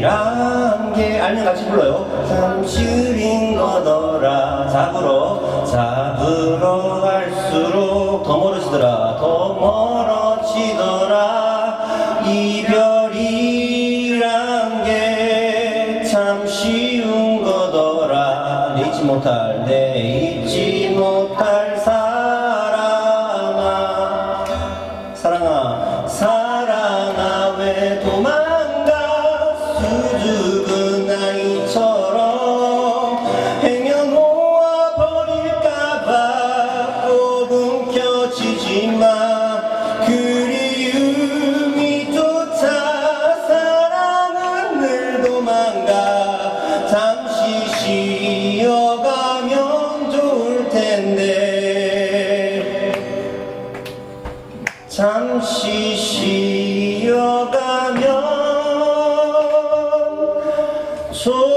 란 게 알면 같이 불러요. 흐린 거더라. 잡으러 잡으러 갈수록 더 멀어지더라. 더 멀어지더라. 이별이란 게 참 쉬운 거더라. 내 잊지 못할 내 잊지 못할 사람아. 사랑아 사랑아 왜 도망 잠시 쉬어가면 좋을 텐데. 잠시 쉬어가면 좋을